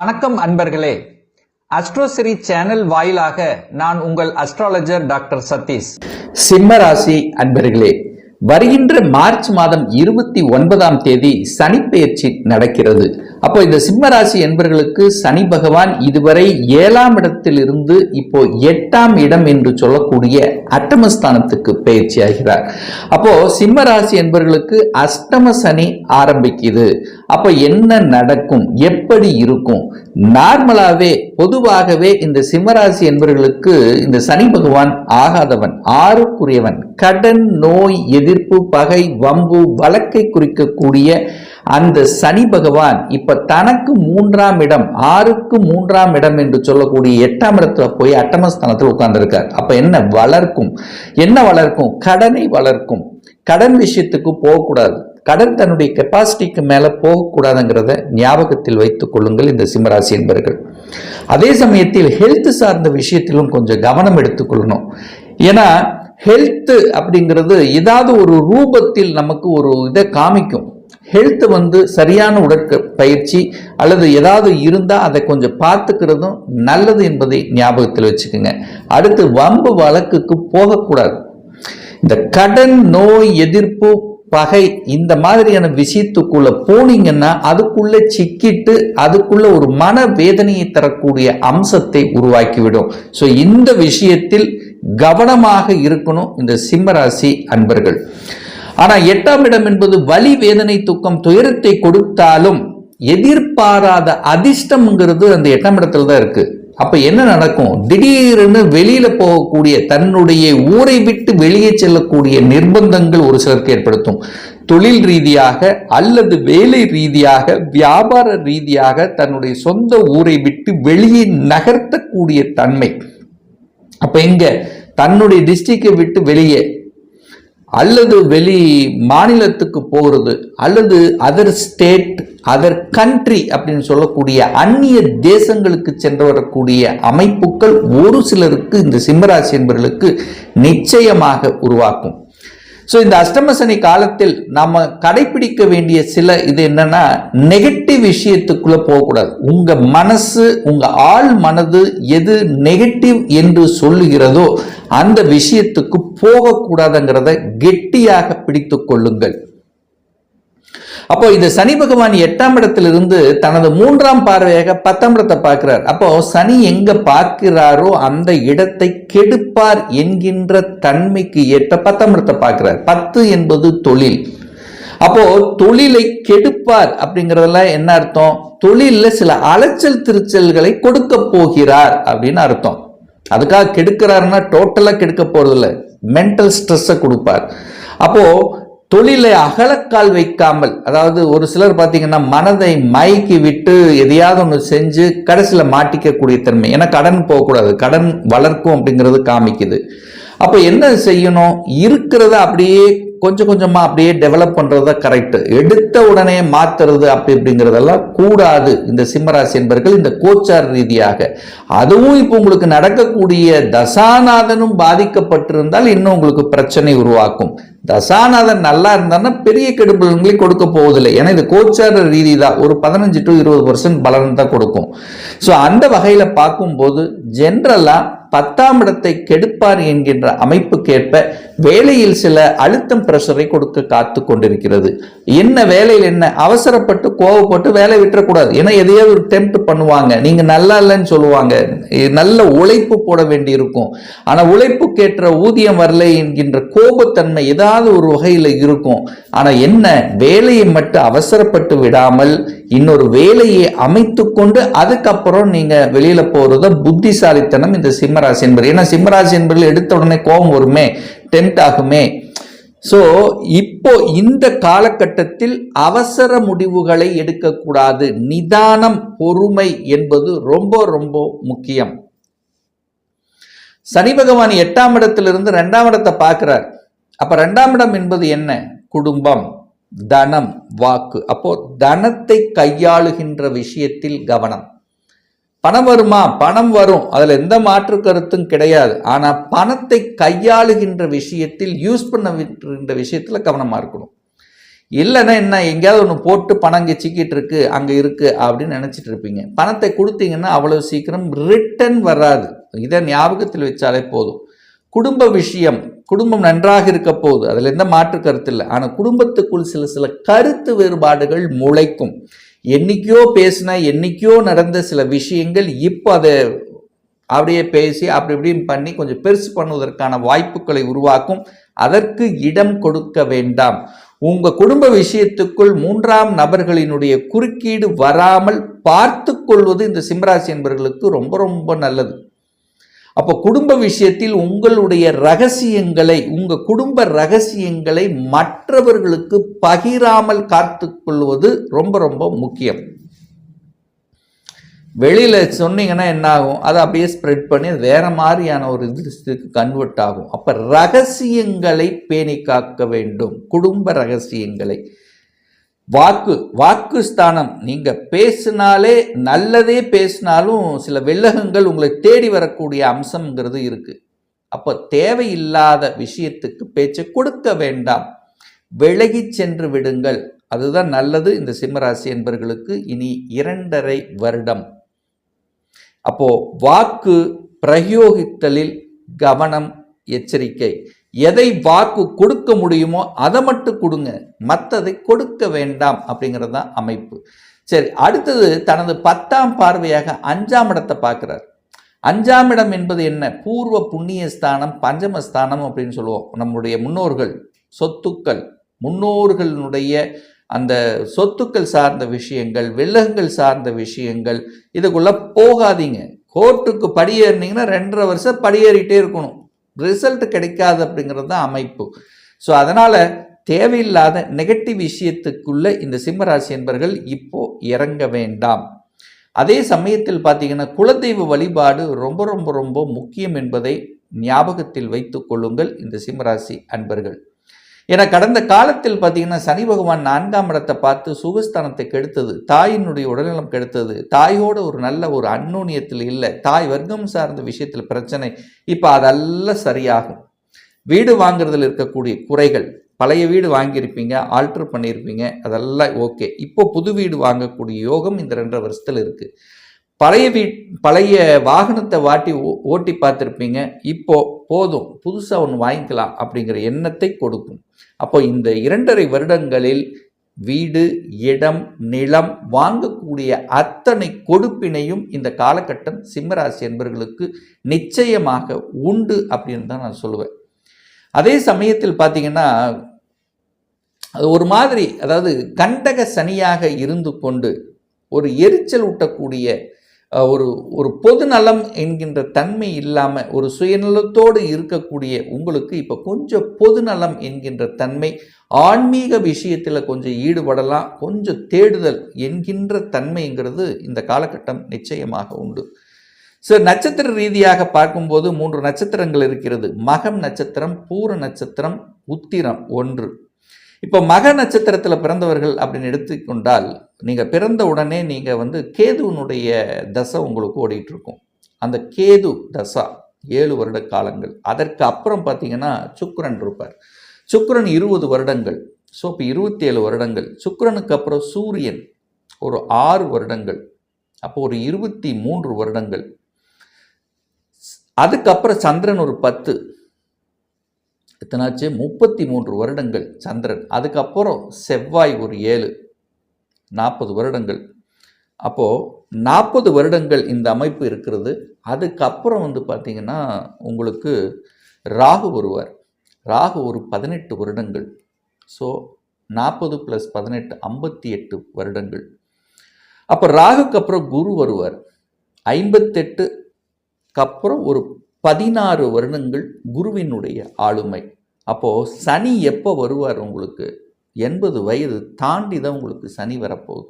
வணக்கம் அன்பர்களே. அஸ்ட்ரோசிரி சேனல் வாயிலாக நான் உங்கள் அஸ்ட்ராலஜர் டாக்டர் சதீஷ். சிம்ம ராசி அன்பர்களே வருகின்ற மார்ச் மாதம் இருபத்தி ஒன்பதாம் தேதி சனிப்பெயர்ச்சி நடக்கிறது. அப்போ இந்த சிம்ம ராசி என்பர்களுக்கு சனி பகவான் இதுவரை ஏழாம் இடத்தில் இருந்து இப்போ எட்டாம் இடம் என்று சொல்லக்கூடிய அட்டமஸ்தானத்துக்கு பயிற்சி ஆகிறார் அப்போ சிம்ம ராசி என்பர்களுக்கு அஷ்டம சனி ஆரம்பிக்குது. அப்போ என்ன நடக்கும்? எப்படி இருக்கும்? நார்மலாகவே பொதுவாகவே இந்த சிம்மராசி என்பவர்களுக்கு இந்த சனி பகவான் ஆகாதவன் ஆறுக்குரியவன் கடன் நோய் எதிர்ப்பு பகை வம்பு வழக்கை குறிக்கக்கூடிய அந்த சனி பகவான் இப்ப தனக்கு மூன்றாம் இடம் ஆறுக்கு மூன்றாம் இடம் என்று சொல்லக்கூடிய எட்டாம் இடத்துல போய் அட்டமஸ்தானத்தில் உட்கார்ந்துருக்கார். அப்ப என்ன வளர்க்கும்? என்ன வளர்க்கும்? கடனை வளர்க்கும். கடன் விஷயத்துக்கு போகக்கூடாது. கடன் தன்னுடைய கெப்பாசிட்டிக்கு மேலே போகக்கூடாதுங்கிறத ஞாபகத்தில் வைத்துக் கொள்ளுங்கள் இந்த சிம்மராசி என்பர்கள். அதே சமயத்தில் ஹெல்த் சார்ந்த விஷயத்திலும் கொஞ்சம் கவனம் எடுத்துக்கொள்ளணும் ஏன்னா ஹெல்த் அப்படிங்கிறது ஏதாவது ஒரு ரூபத்தில் நமக்கு ஒரு இதை காமிக்கும். ஹெல்த் வந்து சரியான உடற்க பயிற்சி அல்லது ஏதாவது இருந்தால் அதை கொஞ்சம் பார்த்துக்கிறதும் நல்லது என்பதை ஞாபகத்தில் வச்சுக்கோங்க. அடுத்து வம்பு வழக்குக்கு போகக்கூடாது. இந்த கடன் நோய் எதிர்ப்பு பகை இந்த மாதிரியான விஷயத்துக்குள்ள போனீங்கன்னா அதுக்குள்ள சிக்கிட்டு அதுக்குள்ள ஒரு மன வேதனையை தரக்கூடிய அம்சத்தை உருவாக்கிவிடும். ஸோ இந்த விஷயத்தில் கவனமாக இருக்கணும் இந்த சிம்மராசி அன்பர்கள். ஆனா எட்டாம் இடம் என்பது வலி வேதனை துக்கம் துயரத்தை கொடுத்தாலும் எதிர்பாராத அதிர்ஷ்டம்ங்கிறது அந்த எட்டாம் இடத்துல தான் இருக்கு. அப்ப என்ன நடக்கும்? திடீர்னு வெளியில போகக்கூடிய தன்னுடைய ஊரை விட்டு வெளியே செல்லக்கூடிய நிர்பந்தங்கள் ஒரு சிலருக்கு ஏற்படுத்தும். தொழில் ரீதியாக அல்லது வேலை ரீதியாக வியாபார ரீதியாக தன்னுடைய சொந்த ஊரை விட்டு வெளியே நகர்த்தக்கூடிய தன்மை. அப்ப எங்க? தன்னுடைய டிஸ்ட்ரிக்டை விட்டு வெளியே. அல்லது வெளி மாநிலத்துக்கு போகிறது அல்லது அதர் ஸ்டேட் அதர் கண்ட்ரி அப்படின்னு சொல்லக்கூடிய அந்நிய தேசங்களுக்கு சென்று வரக்கூடிய அமைப்புகள் ஒரு சிலருக்கு இந்த சிம்மராசி என்பவர்களுக்கு நிச்சயமாக உருவாக்கும். ஸோ இந்த அஷ்டமசனி காலத்தில் நம்ம கடைபிடிக்க வேண்டிய சில இது என்னன்னா நெகட்டிவ் விஷயத்துக்குள்ள போகக்கூடாது. உங்க மனசு உங்க ஆள் மனது எது நெகட்டிவ் என்று சொல்லுகிறதோ அந்த விஷயத்துக்கு போகக்கூடாதுங்கிறத கெட்டியாக பிடித்து கொள்ளுங்கள். அப்போ இந்த சனி பகவான் எட்டாம் இடத்திலிருந்து தனது மூன்றாம் பார்வையாக பத்தாம் இடத்தை பார்க்கிறார். அப்போ சனி எங்க பார்க்கிறாரோ அந்த இடத்தை கெடுப்பார் என்கின்ற தன்மைக்கு ஏற்ற பத்தாம் இடத்தை பார்க்கிறார். பத்து என்பது தொழில். அப்போ தொழிலை கெடுப்பார் அப்படிங்கறதெல்லாம் என்ன அர்த்தம்? தொழிலில் சில அலைச்சல் திருச்சல்களை கொடுக்க போகிறார் அப்படின்னு அர்த்தம். அதுக்காக கெடுக்கிறாருன்னா டோட்டலா கெடுக்க போறதில்ல. மென்டல் ஸ்ட்ரெஸ்ஸை கொடுப்பார். அப்போ தொழிலை அகலக்கால் வைக்காமல் அதாவது ஒரு சிலர் பார்த்தீங்கன்னா மனதை மயக்கி விட்டு எதையாவது ஒன்று செஞ்சு கடைசியில் மாட்டிக்கக்கூடிய தன்மை. ஏன்னா கடன் போகக்கூடாது. கடன் வளர்க்கும் அப்படிங்கிறது காமிக்குது. அப்போ என்ன செய்யணும்? இருக்கிறத அப்படியே கொஞ்சம் கொஞ்சமாக அப்படியே டெவலப் பண்ணுறது தான் கரெக்டு எடுத்த உடனே மாத்துறது அப்படி இப்படிங்கிறதெல்லாம் கூடாது. இந்த சிம்மராசி என்பர்கள் இந்த கோச்சார் ரீதியாக. அதுவும் இப்போ உங்களுக்கு நடக்கக்கூடிய தசாநாதனும் பாதிக்கப்பட்டிருந்தால் இன்னும் உங்களுக்கு பிரச்சனை உருவாக்கும். தசாநாதன் நல்லா இருந்தான்னா பெரிய கெடுபலன்களை கொடுக்க போவதில்லை. ஏன்னா இது கோச்சார ரீதி தான் ஒரு பதினஞ்சு டு இருபது பர்சன்ட் பலன் தான் கொடுக்கும். ஸோ அந்த வகையில் பார்க்கும்போது ஜென்ரலாக பத்தாம் இடத்தை கெடுப்பார் என்கின்ற அமைப்புக்கேற்ப வேலையில் சில அழுத்தம் பிரஷரை கொடுக்க காத்து கொண்டிருக்கிறது. என்ன வேலையில் என்ன அவசரப்பட்டு கோவப்பட்டு வேலை விட்டுறக்கூடாது. ஏன்னா எதையாவது ஒரு டெம்ப்ட் பண்ணுவாங்க. நீங்க நல்லா இல்லைன்னு சொல்லுவாங்க. நல்ல உழைப்பு போட வேண்டி இருக்கும் ஆனா உழைப்புக்கேற்ற ஊதியம் வரலை என்கின்ற கோபத்தன்மை ஏதாவது ஒரு வகையில் இருக்கும். ஆனா என்ன? வேலையை மட்டும் அவசரப்பட்டு விடாமல் இன்னொரு வேலையை அமைத்து கொண்டு அதுக்கப்புறம் நீங்க வெளியில போறத புத்திசாலித்தனம் இந்த சிம்மராசி என்பது. ஏன்னா சிம்மராசி என்பதில் எடுத்த உடனே கோபம் வருமே டென்ட் ஆகுமே. ஸோ இப்போ இந்த காலகட்டத்தில் அவசர முடிவுகளை எடுக்கக்கூடாது. நிதானம் பொறுமை என்பது ரொம்ப ரொம்ப முக்கியம். சனி பகவான் எட்டாம் இடத்திலிருந்து ரெண்டாம் இடத்தை பார்க்கிறார். அப்ப ரெண்டாம் இடம் என்பது என்ன? குடும்பம் தனம் வாக்கு. அப்போ தனத்தை கையாளுகின்ற விஷயத்தில் கவனம். பணம் வருமா? பணம் வரும். அதில் எந்த மாற்று கருத்தும் கிடையாது. ஆனால் பணத்தை கையாளுகின்ற விஷயத்தில் யூஸ் பண்ண விஷயத்தில் கவனமாக இருக்கணும். இல்லைன்னா என்ன? எங்கேயாவது ஒன்று போட்டு பணம் இங்கே சிக்கிட்டு இருக்கு அங்கே இருக்கு அப்படின்னு நினச்சிட்டு இருப்பீங்க. பணத்தை கொடுத்தீங்கன்னா அவ்வளோ சீக்கிரம் ரிட்டர்ன் வராது. இதை ஞாபகத்தில் வச்சாலே போதும். குடும்ப விஷயம் குடும்பம் நன்றாக இருக்க போகுது. அதில் எந்த மாற்று கருத்து இல்லை. ஆனால் குடும்பத்துக்குள் சில சில கருத்து வேறுபாடுகள் முளைக்கும். என்னைக்கோ பேசின என்னைக்கோ நடந்த சில விஷயங்கள் இப்போ அதை அப்படியே பேசி அப்படி இப்படின்னு பண்ணி கொஞ்சம் பெருசு பண்ணுவதற்கான வாய்ப்புகளை உருவாக்கும். அதற்கு இடம் கொடுக்க வேண்டாம். உங்கள் குடும்ப விஷயத்துக்குள் மூன்றாம் நபர்களினுடைய குறுக்கீடு வராமல் பார்த்து கொள்வது இந்த சிம்ராசி என்பவர்களுக்கு ரொம்ப ரொம்ப நல்லது. அப்போ குடும்ப விஷயத்தில் உங்களுடைய ரகசியங்களை உங்கள் குடும்ப ரகசியங்களை மற்றவர்களுக்கு பகிராமல் காத்துக்கொள்வது ரொம்ப ரொம்ப முக்கியம். வெளியில் சொன்னீங்கன்னா என்ன ஆகும் அதை அப்படியே ஸ்ப்ரெட் பண்ணி வேறு வேற மாதிரியான ஒரு இதுக்கு கன்வெர்ட் ஆகும். அப்போ ரகசியங்களை பேணி காக்க வேண்டும். குடும்ப ரகசியங்களை. வாக்கு வாக்கு ஸ்தானம். நீங்க பேசினாலே நல்லதே பேசினாலும் சில வெள்ளகங்கள் உங்களை தேடி வரக்கூடிய அம்சம்ங்கிறது இருக்கு. அப்போ தேவையில்லாத விஷயத்துக்கு பேச்சை கொடுக்க வேண்டாம். விலகி சென்று விடுங்கள். அதுதான் நல்லது இந்த சிம்மராசி என்பவர்களுக்கு இனி இரண்டரை வருடம். அப்போ வாக்கு பிரயோகித்தலில் கவனம் எச்சரிக்கை. எதை வாக்கு கொடுக்க முடியுமோ அதை மட்டும் கொடுங்க. மற்றதை கொடுக்க வேண்டாம் அப்படிங்கிறது தான் அமைப்பு. சரி அடுத்தது தனது பத்தாம் பார்வையாக அஞ்சாம் இடத்தை பார்க்குறார். அஞ்சாம் இடம் என்பது என்ன? பூர்வ புண்ணிய ஸ்தானம் பஞ்சமஸ்தானம் அப்படின்னு சொல்லுவோம். நம்முடைய முன்னோர்கள் சொத்துக்கள் முன்னோர்களுடைய அந்த சொத்துக்கள் சார்ந்த விஷயங்கள் வில்லகங்கள் சார்ந்த விஷயங்கள் இதுக்குள்ளே போகாதீங்க. கோர்ட்டுக்கு படியேறினீங்கன்னா ரெண்டரை வருஷம் படியேறிட்டே இருக்கணும். ரிசல்ட் கிடைக்காது அப்படிங்கிறது தான் அமைப்பு. ஸோ அதனால் தேவையில்லாத நெகட்டிவ் விஷயத்துக்குள்ள இந்த சிம்மராசி என்பர்கள் இப்போ இறங்க வேண்டாம். அதே சமயத்தில் பார்த்தீங்கன்னா குலதெய்வ வழிபாடு ரொம்ப ரொம்ப ரொம்ப முக்கியம் என்பதை ஞாபகத்தில் வைத்துக் கொள்ளுங்கள் இந்த சிம்மராசி அன்பர்கள். ஏன்னா கடந்த காலத்தில் பார்த்தீங்கன்னா சனி பகவான் நான்காம் இடத்தை பார்த்து சுகஸ்தானத்தை கெடுத்தது. தாயினுடைய உடல்நலம் கெடுத்தது. தாயோட ஒரு நல்ல ஒரு அந்நுண்ணியத்தில் இல்லை. தாய் வர்க்கம் சார்ந்த விஷயத்தில் பிரச்சனை. இப்போ அதெல்லாம் சரியாகும். வீடு வாங்குறதுல இருக்கக்கூடிய குறைகள். பழைய வீடு வாங்கியிருப்பீங்க ஆல்டர் பண்ணியிருப்பீங்க. அதெல்லாம் ஓகே. இப்போ புது வீடு வாங்கக்கூடிய யோகம் இந்த ரெண்டரை வருஷத்தில் இருக்குது பழைய வீ பழைய வாகனத்தை வாட்டி ஓ- ஓட்டி பார்த்துருப்பீங்க. இப்போ போதும் புதுசாக ஒன்று வாங்கிக்கலாம் அப்படிங்கிற எண்ணத்தை கொடுக்கும். அப்போ இந்த இரண்டரை வருடங்களில் வீடு இடம் நிலம் வாங்கக்கூடிய அத்தனை கொடுப்பினையும் இந்த காலகட்டம் சிம்மராசி என்பவர்களுக்கு நிச்சயமாக உண்டு அப்படின்னு தான் நான் சொல்லுவேன். அதே சமயத்தில் பார்த்தீங்கன்னா அது ஒரு மாதிரி அதாவது கண்டக சனியாக இருந்து கொண்டு ஒரு எரிச்சல் ஊட்டக்கூடிய ஒரு ஒரு பொது நலம் என்கின்ற தன்மை இல்லாமல் ஒரு சுயநலத்தோடு இருக்கக்கூடிய உங்களுக்கு இப்போ கொஞ்சம் பொது நலம் என்கின்ற தன்மை ஆன்மீக விஷயத்தில் கொஞ்சம் ஈடுபடலாம் கொஞ்சம் தேடுதல் என்கின்ற தன்மைங்கிறது இந்த காலகட்டம் நிச்சயமாக உண்டு. ஸோ நட்சத்திர ரீதியாக பார்க்கும்போது மூன்று நட்சத்திரங்கள் இருக்கிறது. மகம் நட்சத்திரம் பூர நட்சத்திரம் உத்திரம் ஒன்று. இப்போ மக நட்சத்திரத்தில் பிறந்தவர்கள் அப்படின்னு எடுத்துக்கொண்டால் நீங்கள் பிறந்த உடனே நீங்கள் வந்து கேதுவனுடைய தசை உங்களுக்கு ஓடிட்டு இருக்கும் அந்த கேது தசா ஏழு வருட காலங்கள். அதற்கு அப்புறம் பார்த்தீங்கன்னா சுக்கரன் இருப்பார். சுக்கரன் இருபது வருடங்கள். ஸோ இப்போ இருபத்தி ஏழு வருடங்கள். சுக்கரனுக்கு அப்புறம் சூரியன் ஒரு ஆறு வருடங்கள். அப்போ ஒரு இருபத்தி மூன்று வருடங்கள். அதுக்கப்புறம் சந்திரன் ஒரு பத்து. எத்தனாச்சு? முப்பத்தி மூன்று வருடங்கள் சந்திரன். அதுக்கப்புறம் செவ்வாய் ஒரு ஏழு. நாற்பது வருடங்கள். அப்போது நாற்பது வருடங்கள் இந்த அமைப்பு இருக்கிறது. அதுக்கப்புறம் வந்து பார்த்திங்கன்னா உங்களுக்கு ராகு வருவார். ராகு ஒரு பதினெட்டு வருடங்கள். ஸோ நாற்பது ப்ளஸ் பதினெட்டு ஐம்பத்தி எட்டு வருடங்கள். அப்போ ராகுக்கு அப்புறம் குரு வருவார். ஐம்பத்தெட்டுக்கு அப்புறம் ஒரு பதினாறு வருடங்கள் குருவினுடைய ஆளுமை. அப்போது சனி எப்போ வருவார் உங்களுக்கு? எண்பது வயது தாண்டி தான் உங்களுக்கு சனி வரப்போகுது.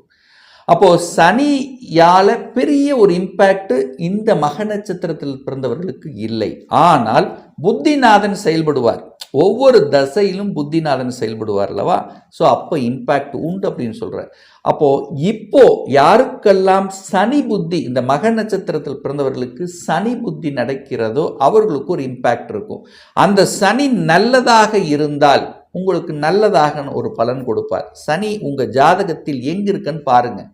அப்போது சனியால் பெரிய ஒரு இம்பேக்ட் இந்த மக நட்சத்திரத்தில் பிறந்தவர்களுக்கு இல்லை. ஆனால் புத்திநாதன் செயல்படுவார். ஒவ்வொரு தசையிலும் புத்திநாதன் செயல்படுவார் அல்லவா? ஸோ அப்போ இம்பேக்ட் உண்டு அப்படின்னு சொல்கிறார் அப்போது இப்போ யாருக்கெல்லாம் சனி புத்தி இந்த மக நட்சத்திரத்தில் பிறந்தவர்களுக்கு சனி புத்தி நடக்கிறதோ அவர்களுக்கு ஒரு இம்பேக்ட் இருக்கும். அந்த சனி நல்லதாக இருந்தால் உங்களுக்கு நல்லதாக ஒரு பலன் கொடுப்பார். சனி உங்கள் ஜாதகத்தில் எங்கே இருக்குன்னு பாருங்கள்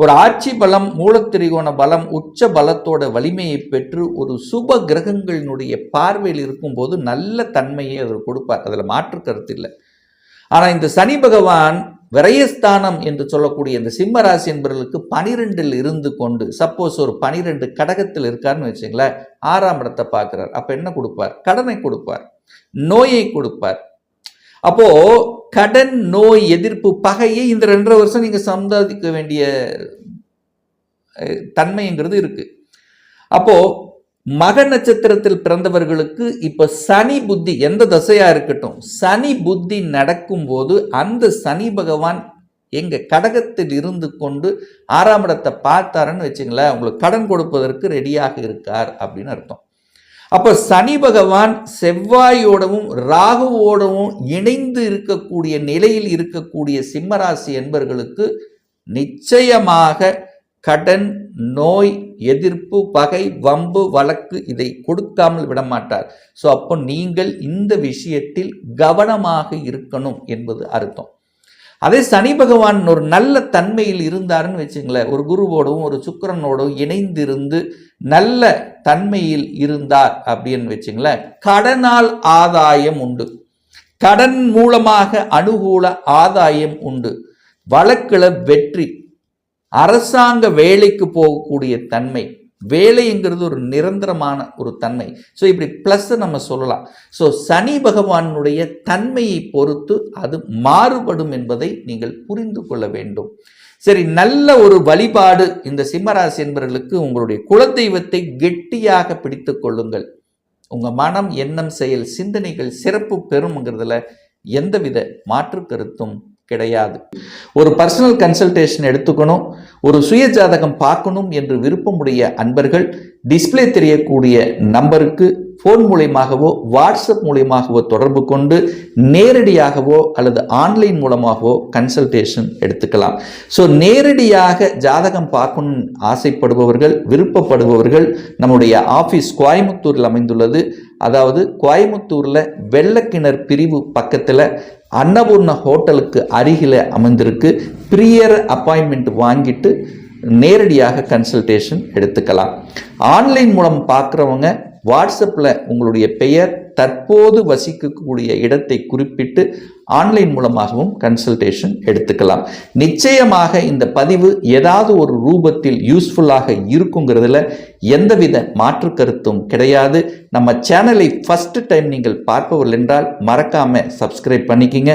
ஒரு ஆட்சி பலம் மூலத்திரிகோண பலம் உச்ச பலத்தோட வலிமையை பெற்று ஒரு சுப கிரகங்களினுடைய பார்வையில் இருக்கும்போது நல்ல தன்மையை அவர் கொடுப்பார். அதில் மாற்று கருத்து இல்லை. ஆனால் இந்த சனி பகவான் விரயஸ்தானம் என்று சொல்லக்கூடிய இந்த சிம்ம ராசி என்பவர்களுக்கு பனிரெண்டில் இருந்து கொண்டு சப்போஸ் ஒரு பனிரெண்டு கடகத்தில் இருக்காருன்னு வச்சுங்களேன் ஆறாம் இடத்தை பார்க்குறார். அப்போ என்ன கொடுப்பார்? கடனை கொடுப்பார். நோயை கொடுப்பார். அப்போ கடன் நோய் எதிர்ப்பு பகையை இந்த ரெண்டரை வருஷம் நீங்க சம்பாதிக்க வேண்டிய தன்மைங்கிறது இருக்கு. அப்போ மக நட்சத்திரத்தில் பிறந்தவர்களுக்கு இப்ப சனி புத்தி எந்த தசையா இருக்கட்டும் சனி புத்தி நடக்கும்போது அந்த சனி பகவான் எங்க கடகத்தில் இருந்து கொண்டு ஆறாம் இடத்தை பார்த்தாருன்னு வச்சுங்களேன் உங்களுக்கு கடன் கொடுப்பதற்கு ரெடியாக இருக்கார் அப்படின்னு அர்த்தம். அப்போ சனி பகவான் செவ்வாயோடவும் ராகுவோடவும் இணைந்து இருக்கக்கூடிய நிலையில் இருக்கக்கூடிய சிம்மராசி என்பர்களுக்கு நிச்சயமாக கடன் நோய் எதிர்ப்பு பகை வம்பு வழக்கு இதை கொடுக்காமல் விட மாட்டார் ஸோ அப்போ நீங்கள் இந்த விஷயத்தில் கவனமாக இருக்கணும் என்பது அர்த்தம். அதே சனி பகவான் ஒரு நல்ல தன்மையில் இருந்தாருன்னு வச்சுங்களேன். ஒரு குருவோடவும் ஒரு சுக்கிரனோடவும் இணைந்திருந்து நல்ல தன்மையில் இருந்தார் அப்படின்னு வச்சுங்களேன். கடனால் ஆதாயம் உண்டு. கடன் மூலமாக அனுகூல ஆதாயம் உண்டு. வழக்கில் வெற்றி. அரசாங்க வேலைக்கு போகக்கூடிய தன்மை. வேலைங்கிறது ஒரு நிரந்தரமான ஒரு தன்மை. ஸோ இப்படி ப்ளஸ் நம்ம சொல்லலாம். ஸோ சனி பகவானுடைய தன்மையை பொறுத்து அது மாறுபடும் என்பதை நீங்கள் புரிந்து கொள்ள வேண்டும். சரி நல்ல ஒரு வழிபாடு இந்த சிம்மராசி என்பவர்களுக்கு உங்களுடைய குலதெய்வத்தை கெட்டியாக பிடித்து கொள்ளுங்கள். உங்கள் மனம் எண்ணம் செயல் சிந்தனைகள் சிறப்பு பெறும்ங்கிறதுல எந்தவித மாற்று கருத்தும் கிடையாது. ஒரு பர்சனல் கன்சல்டேஷன் எடுத்துக்கணும் ஒரு சுய ஜாதகம் பார்க்கணும் என்று விருப்பமுடைய அன்பர்கள் டிஸ்பிளே தெரியக்கூடிய நம்பருக்கு ஃபோன் மூலியமாகவோ வாட்ஸ்அப் மூலியமாகவோ தொடர்பு கொண்டு நேரடியாகவோ அல்லது ஆன்லைன் மூலமாகவோ கன்சல்டேஷன் எடுத்துக்கலாம். ஸோ நேரடியாக ஜாதகம் பார்க்கணும்னு ஆசைப்படுபவர்கள் விருப்பப்படுபவர்கள் நம்முடைய ஆஃபீஸ் கோயமுத்தூரில் அமைந்துள்ளது. அதாவது கோயமுத்தூரில் வெள்ளக்கிணர் பிரிவு பக்கத்தில் அன்னபூர்ண ஹோட்டலுக்கு அருகில் அமைந்திருக்கு. ப்ரியர் அப்பாயின்மெண்ட் வாங்கிட்டு நேரடியாக கன்சல்டேஷன் எடுத்துக்கலாம். ஆன்லைன் மூலம் பார்க்குறவங்க வாட்ஸ்அப்பில் உங்களுடைய பெயர் தற்போது வசிக்கக்கூடிய இடத்தை குறிப்பிட்டு ஆன்லைன் மூலமாகவும் கன்சல்டேஷன் எடுத்துக்கலாம். நிச்சயமாக இந்த பதிவு ஏதாவது ஒரு ரூபத்தில் யூஸ்ஃபுல்லாக இருக்குங்கிறதுல எந்தவித மாற்று கருத்தும் கிடையாது. நம்ம சேனலை ஃபஸ்ட்டு டைம் நீங்கள் பார்ப்பவர்கள் என்றால் மறக்காமல் சப்ஸ்கிரைப் பண்ணிக்கிங்க.